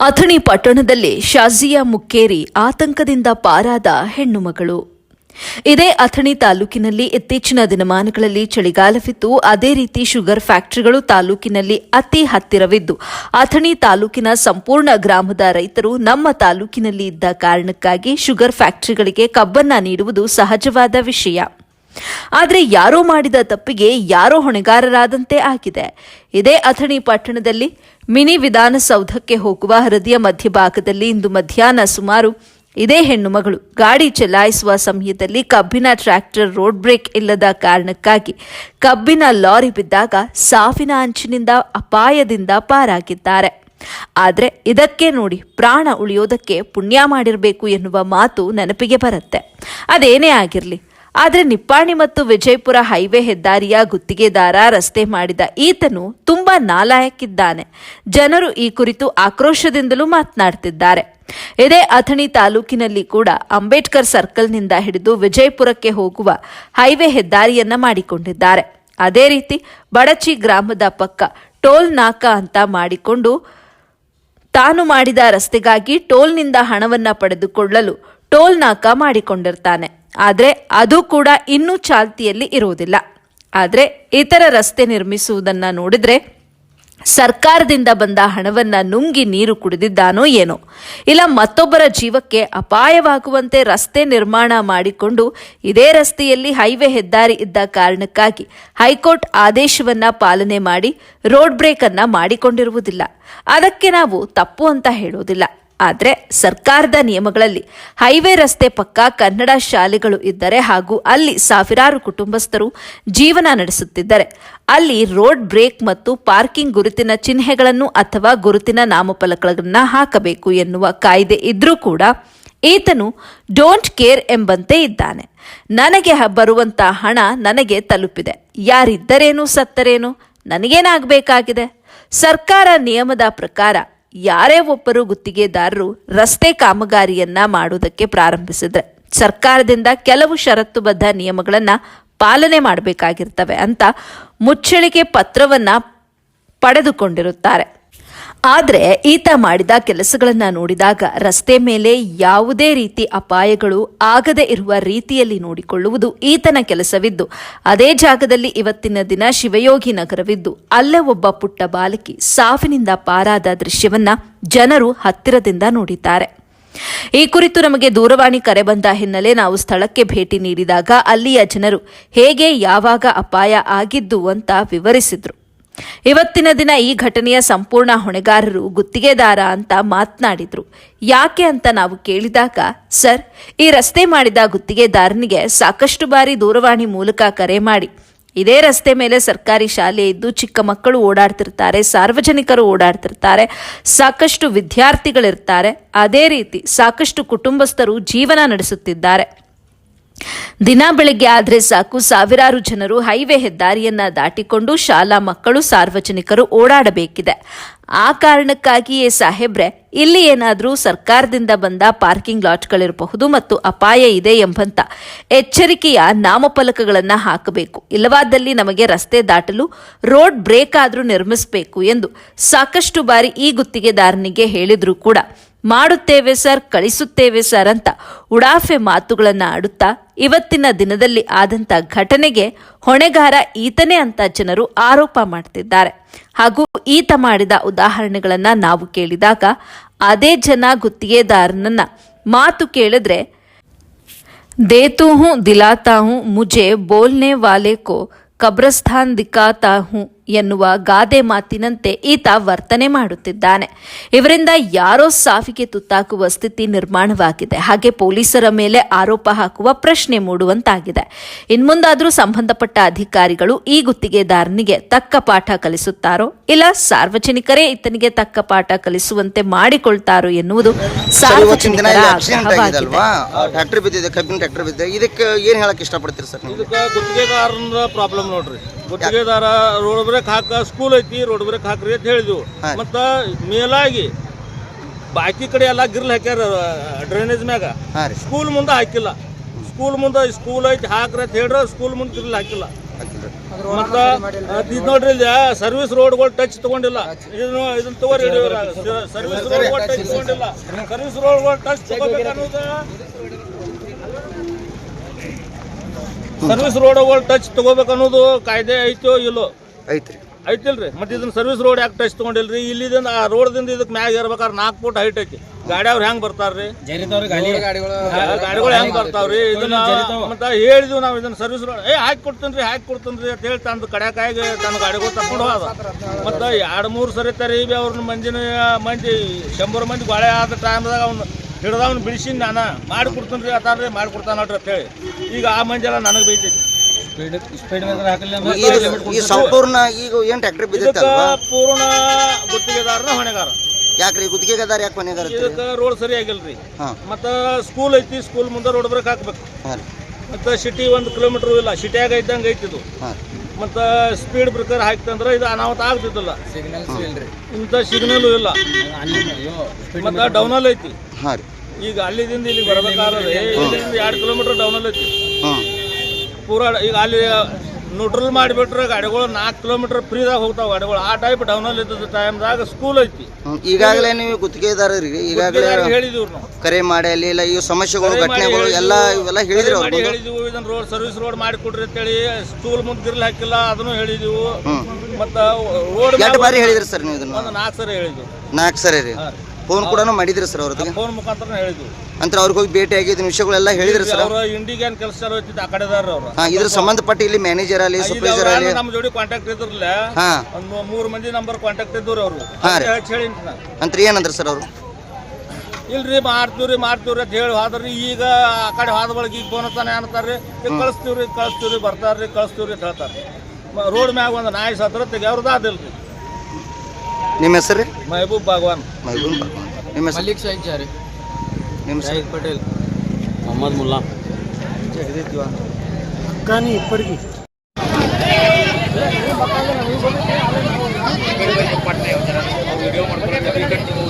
ಅಥಣಿ ಪಟ್ಟಣದಲ್ಲಿ ಶಾಜಿಯಾ ಮುಕ್ಕೇರಿ ಆತಂಕದಿಂದ ಪಾರಾದ ಹೆಣ್ಣು ಮಗಳು ಇದೇ ಅಥಣಿ ತಾಲೂಕಿನಲ್ಲಿ ಇತ್ತೀಚಿನ ದಿನಮಾನಗಳಲ್ಲಿ ಚಳಿಗಾಲವಿದ್ದು ಅದೇ ರೀತಿ ಶುಗರ್ ಫ್ಯಾಕ್ಟರಿಗಳು ತಾಲೂಕಿನಲ್ಲಿ ಅತಿ ಹತ್ತಿರವಿದ್ದು, ಅಥಣಿ ತಾಲೂಕಿನ ಸಂಪೂರ್ಣ ಗ್ರಾಮದ ರೈತರು ನಮ್ಮ ತಾಲೂಕಿನಲ್ಲಿ ಇದ್ದ ಕಾರಣಕ್ಕಾಗಿ ಶುಗರ್ ಫ್ಯಾಕ್ಟರಿಗಳಿಗೆ ಕಬ್ಬನ್ನ ನೀಡುವುದು ಸಹಜವಾದ ವಿಷಯ. ಆದರೆ ಯಾರೋ ಮಾಡಿದ ತಪ್ಪಿಗೆ ಯಾರೋ ಹೊಣೆಗಾರರಾದಂತೆ ಆಗಿದೆ. ಇದೇ ಅಥಣಿ ಪಟ್ಟಣದಲ್ಲಿ ಮಿನಿ ವಿಧಾನಸೌಧಕ್ಕೆ ಹೋಗುವ ಹೃದಯ ಮಧ್ಯಭಾಗದಲ್ಲಿ ಇಂದು ಮಧ್ಯಾಹ್ನ ಸುಮಾರು ಇದೇ ಹೆಣ್ಣು ಮಗಳು ಗಾಡಿ ಚಲಾಯಿಸುವ ಸಮಯದಲ್ಲಿ ಕಬ್ಬಿನ ಟ್ರ್ಯಾಕ್ಟರ್ ರೋಡ್ ಬ್ರೇಕ್ ಇಲ್ಲದ ಕಾರಣಕ್ಕಾಗಿ ಕಬ್ಬಿನ ಲಾರಿ ಬಿದ್ದಾಗ ಸಾವಿನ ಅಂಚಿನಿಂದ ಅಪಾಯದಿಂದ ಪಾರಾಗಿದ್ದಾರೆ. ಆದರೆ ಇದಕ್ಕೆ ನೋಡಿ ಪ್ರಾಣ ಉಳಿಯೋದಕ್ಕೆ ಪುಣ್ಯ ಮಾಡಿರಬೇಕು ಎನ್ನುವ ಮಾತು ನೆನಪಿಗೆ ಬರುತ್ತೆ. ಅದೇನೇ ಆಗಿರಲಿ ಆದರೆ ನಿಪ್ಪಾಣಿ ಮತ್ತು ವಿಜಯಪುರ ಹೈವೇ ಹೆದ್ದಾರಿಯ ಗುತ್ತಿಗೆದಾರ ರಸ್ತೆ ಮಾಡಿದ ಈತನು ತುಂಬಾ ನಾಲಾಯಕ್ಕಿದ್ದಾನೆ. ಜನರು ಈ ಕುರಿತು ಆಕ್ರೋಶದಿಂದಲೂ ಮಾತನಾಡ್ತಿದ್ದಾರೆ. ಇದೇ ಅಥಣಿ ತಾಲೂಕಿನಲ್ಲಿ ಕೂಡ ಅಂಬೇಡ್ಕರ್ ಸರ್ಕಲ್ನಿಂದ ಹಿಡಿದು ವಿಜಯಪುರಕ್ಕೆ ಹೋಗುವ ಹೈವೇ ಹೆದ್ದಾರಿಯನ್ನ ಮಾಡಿಕೊಂಡಿದ್ದಾರೆ. ಅದೇ ರೀತಿ ಬಡಚಿ ಗ್ರಾಮದ ಪಕ್ಕ ಟೋಲ್ ನಾಕ ಅಂತ ಮಾಡಿಕೊಂಡು ತಾನು ಮಾಡಿದ ರಸ್ತೆಗಾಗಿ ಟೋಲ್ನಿಂದ ಹಣವನ್ನ ಪಡೆದುಕೊಳ್ಳಲು ಟೋಲ್ ನಾಕ ಮಾಡಿಕೊಂಡಿರ್ತಾನೆ. ಆದರೆ ಅದು ಕೂಡ ಇನ್ನೂ ಚಾಲ್ತಿಯಲ್ಲಿ ಇರುವುದಿಲ್ಲ. ಆದರೆ ಇತರ ರಸ್ತೆ ನಿರ್ಮಿಸುವುದನ್ನು ನೋಡಿದರೆ ಸರ್ಕಾರದಿಂದ ಬಂದ ಹಣವನ್ನ ನುಂಗಿ ನೀರು ಕುಡಿದಿದ್ದಾನೋ ಏನೋ. ಇಲ್ಲ ಮತ್ತೊಬ್ಬರ ಜೀವಕ್ಕೆ ಅಪಾಯವಾಗುವಂತೆ ರಸ್ತೆ ನಿರ್ಮಾಣ ಮಾಡಿಕೊಂಡು ಇದೇ ರಸ್ತೆಯಲ್ಲಿ ಹೈವೇ ಹೆದ್ದಾರಿ ಇದ್ದ ಕಾರಣಕ್ಕಾಗಿ ಹೈಕೋರ್ಟ್ ಆದೇಶವನ್ನ ಪಾಲನೆ ಮಾಡಿ ರೋಡ್ ಬ್ರೇಕ್ ಮಾಡಿಕೊಂಡಿರುವುದಿಲ್ಲ. ಅದಕ್ಕೆ ನಾವು ತಪ್ಪು ಅಂತ ಹೇಳೋದಿಲ್ಲ. ಆದರೆ ಸರ್ಕಾರದ ನಿಯಮಗಳಲ್ಲಿ ಹೈವೇ ರಸ್ತೆ ಪಕ್ಕ ಕನ್ನಡ ಶಾಲೆಗಳು ಇದ್ದರೆ ಹಾಗೂ ಅಲ್ಲಿ ಸಾವಿರಾರು ಕುಟುಂಬಸ್ಥರು ಜೀವನ ನಡೆಸುತ್ತಿದ್ದರೆ, ಅಲ್ಲಿ ರೋಡ್ ಬ್ರೇಕ್ ಮತ್ತು ಪಾರ್ಕಿಂಗ್ ಗುರುತಿನ ಚಿಹ್ನೆಗಳನ್ನು ಅಥವಾ ಗುರುತಿನ ನಾಮಫಲಕಗಳನ್ನು ಹಾಕಬೇಕು ಎನ್ನುವ ಕಾಯ್ದೆ ಇದ್ರೂ ಕೂಡ ಈತನು ಡೋಂಟ್ ಕೇರ್ ಎಂಬಂತೆ ಇದ್ದಾನೆ. ನನಗೆ ಬರುವಂತ ಹಣ ನನಗೆ ತಲುಪಿದೆ. ಯಾರಿದ್ದರೇನು ಸತ್ತರೇನು ನನಗೇನಾಗಬೇಕಾಗಿದೆ? ಸರ್ಕಾರ ನಿಯಮದ ಪ್ರಕಾರ ಯಾರೇ ಒಬ್ಬರು ಗುತ್ತಿಗೆದಾರರು ರಸ್ತೆ ಕಾಮಗಾರಿಯನ್ನ ಮಾಡುವುದಕ್ಕೆ ಪ್ರಾರಂಭಿಸಿದ್ರೆ ಸರ್ಕಾರದಿಂದ ಕೆಲವು ಷರತ್ತುಬದ್ಧ ನಿಯಮಗಳನ್ನ ಪಾಲನೆ ಮಾಡಬೇಕಾಗಿರ್ತವೆ ಅಂತ ಮುಚ್ಚಳಿಕೆ ಪತ್ರವನ್ನ ಪಡೆದುಕೊಂಡಿರುತ್ತಾರೆ. ಆದರೆ ಈತ ಮಾಡಿದ ಕೆಲಸಗಳನ್ನು ನೋಡಿದಾಗ ರಸ್ತೆ ಮೇಲೆ ಯಾವುದೇ ರೀತಿ ಅಪಾಯಗಳು ಆಗದೆ ಇರುವ ರೀತಿಯಲ್ಲಿ ನೋಡಿಕೊಳ್ಳುವುದು ಈತನ ಕೆಲಸವಿದ್ದು. ಅದೇ ಜಾಗದಲ್ಲಿ ಇವತ್ತಿನ ದಿನ ಶಿವಯೋಗಿ ನಗರವಿದ್ದು, ಅಲ್ಲೇ ಒಬ್ಬ ಪುಟ್ಟ ಬಾಲಕಿ ಸಾವಿನಿಂದ ಪಾರಾದ ದೃಶ್ಯವನ್ನ ಜನರು ಹತ್ತಿರದಿಂದ ನೋಡಿದ್ದಾರೆ. ಈ ಕುರಿತು ನಮಗೆ ದೂರವಾಣಿ ಕರೆ ಬಂದ ಹಿನ್ನೆಲೆ ನಾವು ಸ್ಥಳಕ್ಕೆ ಭೇಟಿ ನೀಡಿದಾಗ ಅಲ್ಲಿಯ ಜನರು ಹೇಗೆ ಯಾವಾಗ ಅಪಾಯ ಆಗಿದ್ದು ಅಂತ ವಿವರಿಸಿದ್ರು. ಇವತ್ತಿನ ದಿನ ಈ ಘಟನೆಯ ಸಂಪೂರ್ಣ ಹೊಣೆಗಾರರು ಗುತ್ತಿಗೆದಾರ ಅಂತ ಮಾತನಾಡಿದ್ರು. ಯಾಕೆ ಅಂತ ನಾವು ಕೇಳಿದಾಗ, ಸರ್, ಈ ರಸ್ತೆ ಮಾಡಿದ ಗುತ್ತಿಗೆದಾರನಿಗೆ ಸಾಕಷ್ಟು ಬಾರಿ ದೂರವಾಣಿ ಮೂಲಕ ಕರೆ ಮಾಡಿ. ಇದೇ ರಸ್ತೆ ಮೇಲೆ ಸರ್ಕಾರಿ ಶಾಲೆ ಇದ್ದು ಚಿಕ್ಕ ಮಕ್ಕಳು ಓಡಾಡ್ತಿರ್ತಾರೆ, ಸಾರ್ವಜನಿಕರು ಓಡಾಡ್ತಿರ್ತಾರೆ, ಸಾಕಷ್ಟು ವಿದ್ಯಾರ್ಥಿಗಳಿರ್ತಾರೆ. ಅದೇ ರೀತಿ ಸಾಕಷ್ಟು ಕುಟುಂಬಸ್ಥರು ಜೀವನ ನಡೆಸುತ್ತಿದ್ದಾರೆ. ದಿನ ಬೆಳಗ್ಗೆ ಆದರೆ ಸಾಕು ಸಾವಿರಾರು ಜನರು ಹೈವೇ ಹೆದ್ದಾರಿಯನ್ನ ದಾಟಿಕೊಂಡು ಶಾಲಾ ಮಕ್ಕಳು, ಸಾರ್ವಜನಿಕರು ಓಡಾಡಬೇಕಿದೆ. ಆ ಕಾರಣಕ್ಕಾಗಿಯೇ ಸಾಹೇಬ್ರೆ, ಇಲ್ಲಿ ಏನಾದರೂ ಸರ್ಕಾರದಿಂದ ಬಂದ ಪಾರ್ಕಿಂಗ್ ಲಾಟ್ಗಳಿರಬಹುದು ಮತ್ತು ಅಪಾಯ ಇದೆ ಎಂಬಂತ ಎಚ್ಚರಿಕೆಯ ನಾಮಫಲಕಗಳನ್ನು ಹಾಕಬೇಕು. ಇಲ್ಲವಾದಲ್ಲಿ ನಮಗೆ ರಸ್ತೆ ದಾಟಲು ರೋಡ್ ಬ್ರೇಕ್ ಆದರೂ ನಿರ್ಮಿಸಬೇಕು ಎಂದು ಸಾಕಷ್ಟು ಬಾರಿ ಈ ಗುತ್ತಿಗೆದಾರನಿಗೆ ಹೇಳಿದರೂ ಕೂಡ. ಮಾಡುತ್ತೇವೆ ಸರ್, ಕಳಿಸುತ್ತೇವೆ ಸರ್ ಅಂತ ಉಡಾಫೆ ಮಾತುಗಳನ್ನು ಆಡುತ್ತಾ ಇವತ್ತಿನ ದಿನದಲ್ಲಿ ಆದಂಥ ಘಟನೆಗೆ ಹೊಣೆಗಾರ ಈತನೇ ಅಂತ ಜನರು ಆರೋಪ ಮಾಡ್ತಿದ್ದಾರೆ. ಹಾಗೂ ಈತ ಮಾಡಿದ ಉದಾಹರಣೆಗಳನ್ನು ನಾವು ಕೇಳಿದಾಗ ಅದೇ ಜನ ಗುತ್ತಿಗೆದಾರನನ್ನ ಮಾತು ಕೇಳಿದ್ರೆ ದೇತು ದಿಲಾತಾಹು ದಿಲಾತಾ ಮುಜೆ ಬೋಲ್ನೆ ವಾಲೆ ಕೋ ಕಬ್ರಸ್ಥಾನ್ ದಿಕ್ಕಾತಾ ಎನ್ನುವ ಗಾದೆ ಮಾತಿನಂತೆ ಈತ ವರ್ತನೆ ಮಾಡುತ್ತಿದ್ದಾನೆ. ಇವರಿಂದ ಯಾರೋ ಸಾವಿಗೆ ತುತ್ತಾಕುವ ಸ್ಥಿತಿ ನಿರ್ಮಾಣವಾಗಿದೆ. ಹಾಗೆ ಪೊಲೀಸರ ಮೇಲೆ ಆರೋಪ ಹಾಕುವ ಪ್ರಶ್ನೆ ಮೂಡುವಂತಾಗಿದೆ. ಇನ್ಮುಂದಾದರೂ ಸಂಬಂಧಪಟ್ಟ ಅಧಿಕಾರಿಗಳು ಈ ಗುತ್ತಿಗೆದಾರನಿಗೆ ತಕ್ಕ ಪಾಠ ಕಲಿಸುತ್ತಾರೋ? ಇಲ್ಲ ಸಾರ್ವಜನಿಕರೇ ಈತನಿಗೆ ತಕ್ಕ ಪಾಠ ಕಲಿಸುವಂತೆ ಮಾಡಿಕೊಳ್ತಾರೋ ಎನ್ನುವುದು ಸಾರ್ವಜನಿಕರ ಇಲ್ಲಿ ಆಗಿದೆ ಅಲ್ವಾ? ಟ್ರ್ಯಾಕ್ಟರ್ ಬಿದ್ದಿದೆ ಕಬ್ಬಿನ ಟ್ರ್ಯಾಕ್ಟರ್ ಬಿದ್ದಿದೆ. ಇದಕ್ಕೆ ಏನು ಹೇಳಕ್ ಇಷ್ಟಪಡ್ತೀರಿ ಸರ್ ಇದಕ್ಕೆ ಗುತ್ತಿಗೆದಾರನ ಪ್ರಾಬ್ಲಮ್ ನೋಡ್ರಿ. ಗುತ್ತಿಗೆದಾರ ರೋಡ್ ಬ್ರೇಕ್ ಹಾಕ ಸ್ಕೂಲ್ ಐತಿ ರೋಡ್ ಬ್ರೇಕ್ ಹಾಕ್ರಿ ಅಂತ ಹೇಳಿದ್ವು. ಮತ್ತ ಮೇಲಾಗಿ ಬಾಕಿ ಕಡೆ ಎಲ್ಲ ಗಿರ್ಲ್ ಹಾಕ್ಯಾರ ಡ್ರೈನೇಜ್ ಮ್ಯಾಗ. ಸ್ಕೂಲ್ ಮುಂದೆ ಹಾಕಿಲ್ಲ. ಸ್ಕೂಲ್ ಮುಂದೆ ಸ್ಕೂಲ್ ಐತಿ ಹಾಕ್ರಿ ಅಂತ ಹೇಳ್ರ ಸ್ಕೂಲ್ ಮುಂದೆ ಗಿರ್ಲ್ ಹಾಕಿಲ್ಲ. ಮತ್ತ ಇದ್ ನೋಡ್ರಿ ಇಲ್ಲಿ ಸರ್ವಿಸ್ ರೋಡ್ಗಳು ಟಚ್ ತಗೊಂಡಿಲ್ಲ. ಇದನ್ನ ಇದನ್ನ ತಗೋರಿ ಸರ್ವಿಸ್ ರೋಡ್ಗಳು ಟಚ್ ತಗೊಂಡಿಲ್ಲ. ಸರ್ವಿಸ್ ರೋಡ್ಗಳು ಟಚ್ ತಗೋಬೇಕು ಅನ್ನೋದು ಸರ್ವಿಸ್ ರೋಡ್ಗಳು ಟಚ್ ತಗೋಬೇಕು ಅನ್ನೋದು ಕಾಯ್ದೆ ಐತೋ ಇಲ್ಲೋ? ಐತ್ರಿ. ಐತಿಲ್ರಿ. ಮತ್ತೆ ಇದನ್ನ ಸರ್ವಿಸ್ ರೋಡ್ ಯಾಕೆ ಟಚ್ ತಗೊಂಡಿಲ್ರಿ? ಇಲ್ಲಿದಿಂದ ಆ ರೋಡ್ದಿಂದ ಇದಕ್ಕೆ ಮ್ಯಾಗ ಇರ್ಬೇಕಾದ್ರೆ ನಾಲ್ಕು ಫುಟ್ ಹೈಟ್ ಐತಿ. ಗಾಡಿ ಅವ್ರು ಹೆಂಗ್ ಬರ್ತಾರ್ರಿ? ಗಾಡಿಗಳು ಹೆಂಗ್ ಬರ್ತಾವ್ರಿ? ಇದನ್ನ ಮತ್ತ ಹೇಳಿದ್ವಿ ನಾವು ಇದನ್ನ ಸರ್ವಿಸ್ ರೋಡ್ ಏ ಹಾಕಿ ಕೊಡ್ತೀನಿ ಹಾಕಿ ಕೊಡ್ತೀನಿ ಅಂತ ಹೇಳಿ ತಂದು ಕಡ್ಯಾಕಾಯಿಗೆ ತನ್ನ ಗಾಡಿಗಳು ತಕೊಂಡು ಹೋದ. ಮತ್ತೆ ಎರಡು ಮೂರು ಸರಿ ತರಿ ಅವ್ರನ್ನ ಮಂಜಿನ ಮಂದಿ ಶಂಬರ್ ಮಂದಿ ಗಾಳೆ ಆದ ಟೈಮ್ದಾಗ ಅವ್ನು ಹಿಡ್ದವ್ನು ಬಿಡಿಸಿ ನಾನು. ಮಾಡಿ ಕೊಡ್ತೀನಿ ಅತಾರ್ರಿ ಮಾಡಿ ಕೊಡ್ತಾನ ನೋಡ್ರಿ ಅಂತ ಹೇಳಿ. ಈಗ ಆ ಮಂಜೆಲ್ಲ ಎಲ್ಲ ನನಗೆ ಬೈತೈತಿ. ಇದು ಈ ಸಂಪೂರ್ಣ ಈಗ ಏನ್ ಟ್ಯಾಕ್ಟ್ರಿ ಬಿದ್ದೈತಲ್ವಾ ಪೂರ್ಣ ಗುತ್ತಿಗೆದಾರನ ಹೊಣೆಗಾರ. ಯಾಕ್ರಿ ಗುತ್ತಿಗೆದಾರ ಯಾಕೆ ಮನೆಗಾರ ಇದಕ್ಕೆ ರೋಡ್ ಸರಿ ಆಗಿಲ್ರಿ. ಮತ್ತ ಸ್ಕೂಲ್ ಐತಿ ಸ್ಕೂಲ್ ಮುಂದೆ ರೋಡ್ ಬ್ರೇಕ್ ಹಾಕ್ಬೇಕು. ಮತ್ತ ಸಿಟಿ ಒಂದು ಕಿಲೋಮೀಟರ್ ಇಲ್ಲ ಸಿಟಿಯಾಗ ಇದ್ದಂಗೆ ಐತಿದು ಮತ್ತ ಮತ್ತು ಸ್ಪೀಡ್ ಬ್ರೇಕರ್ ಹಾಕ್ತಂದ್ರೆ ಇದು ಅನಾಹುತ ಆಗ್ತಿದ್ದಿಲ್ಲ. ಇಂಥ ಸಿಗ್ನಲ್ ಇಲ್ಲ. ಮತ್ತು ಡೌನಲ್ಲಿ ಐತಿ. ಈಗ ಅಲ್ಲಿದಿಂದ ಇಲ್ಲಿ ಬರ್ಬೇಕಾದ್ರೆ ಇಲ್ಲಿಂದ ಎರಡು ಕಿಲೋಮೀಟರ್ ಡೌನಲ್ಲಿ ಐತಿ. ಪೂರಾ ಈಗ ಅಲ್ಲಿ ನ್ಯೂಟ್ರಲ್ ಮಾಡಿಬಿಟ್ರೆ ಗಾಡಿಗಳು ನಾಲ್ಕು ಕಿಲೋಮೀಟರ್ ಫ್ರೀದಾಗ ಹೋಗ್ತಾವ ಗಾಡಿಗಳು. ಆ ಟೈಪ್ ಡೌನಲ್ಲಿ ಇದ್ದದ ಟೈಮ್ದಾಗ ಸ್ಕೂಲ್ ಐತಿ. ಈಗಾಗಲೇ ನೀವು ಗುತ್ತಿಗೆದಾರರಿಗೆ ಈಗಾಗಲೇ ಗುತ್ತಿಗೆದಾರರಿಗೆ ಹೇಳಿದೀವಿ ನಾವು. ಕರೆ ಮಾಡಿ ಅಲ್ಲಿ ಇಲ್ಲ ಈ ಸಮಸ್ಯೆಗಳು ಘಟನೆಗಳು. ಎಲ್ಲ ಇವೆಲ್ಲ ಹೇಳಿದ್ರು ಅವ್ರು ಮಾಡಿ ಬಂದು? ಹೇಳಿದೀವಿ. ಇದನ್ನ ರೋಡ್ ಸರ್ವಿಸ್ ರೋಡ್ ಮಾಡಿ ಕೊಡ್ರಿ ಅಂತೇಳಿ ಸ್ಕೂಲ್ ಮುಂದೆ ಗಿರ್ಲ್ ಹಾಕಿಲ್ಲ ಅದನ್ನು ಹೇಳಿದೀವಿ. ಮತ್ತೆ ಮತ್ತು ರೋಡ್ ಎರಡು ಬಾರಿ ಹೇಳಿದ್ರಿ ಸರ್ ನೀವು ಇದನ್ನ? ಒಂದು ನಾಲ್ಕು ಸರಿ ಹೇಳಿದ್ವಿ ನಾಲ್ಕು ಸರಿ ರೀ. ಫೋನ್ ಕೂಡ ಮಾಡಿದ್ರಿ ಸರ್ ಅವ್ರದ್ದು ಫೋನ್ ಮುಖಾಂತರ ಹೇಳಿದ್ವಿ ಅಂತ ಅವ್ರಿಗೆ ಹೋಗಿ ಭೇಟಿ ಇದನ್ನ ವಿಷಯಗಳೆಲ್ಲ ಹೇಳಿದ್ರು ಸರ್. ಅವ್ರ ಇಂಡಿಗೇನ್ ಕೆಲಸ ಆ ಕಡೆದಾರ ಅವ್ರ. ಹಾ ಇದ್ರ ಸಂಬಂಧಪಟ್ಟ ಇಲ್ಲಿ ಮ್ಯಾನೇಜರ್ ಅಲ್ಲಿ ಸೂಪರ್ವೈಸರ್ ಅಲ್ಲಿ. ನಮ್ಮ ಜೋಡಿ ಕಾಂಟ್ಯಾಕ್ಟ್ ಇದ್ರಲ್ಲ ಹಾ. ಒಂದು ಮೂರು ಮಂದಿ ನಂಬರ್ ಕಾಂಟ್ಯಾಕ್ಟ್ ಇದ್ದವ್ರು ಅವರು. ಹಾ ರೀ. ಹೇಳಿ ಅಂತ. ಏನಂದ್ರೆ ಸರ್ ಅವರು? ಇಲ್ರಿ ಮಾಡ್ತೀವ್ರಿ ಮಾಡ್ತೀವ್ರಿ ಅಂತ ಹೇಳಿ ಹೋದ್ರಿ. ಈಗ ಆ ಕಡೆ ಹೋದ ಬಳಿಕ ಈಗ ಫೋನ್ ಹತ್ತಾನೆ ಅಂತಾರ್ರಿ. ಈಗ ಕಳಿಸ್ತೀವ್ರಿ ಕಳಿಸ್ತೀವ್ರಿ ಬರ್ತಾರ್ರಿ ಕಳಿಸ್ತೀವ್ರಿ ಅಂತ ಹೇಳ್ತಾರೆ ರೋಡ್ ಮ್ಯಾಗ ಒಂದು ನಾಯಿ ಸತ್ರ ತೆಗಿಯವ್ರದ್ದು ಅದಿಲ್ರಿ ನಿಮ್ಮ ಹೆಸರು ರೀ? ಮಹಬೂಬ್ ಭಗವಾನ್ ಮಹಬೂಬ್ ಭಗವಾನ್ ನಿಮ್ಮ ಹೆಸರು? ಮಲ್ಲಿಕ್ ಜಾರಿ ನಿಮ್ಮ ಸೈದ್ ಪಟೇಲ್ ಮೊಹಮ್ಮದ್ ಮುಲ್ಲಾ ಹಿಡಿದಿರ್ತೀವ కానీ ಇಪ್ಪಡಿಗೆ ವಿಡಿಯೋ ಮಾಡ್ಕೊಳ್ಳೋದು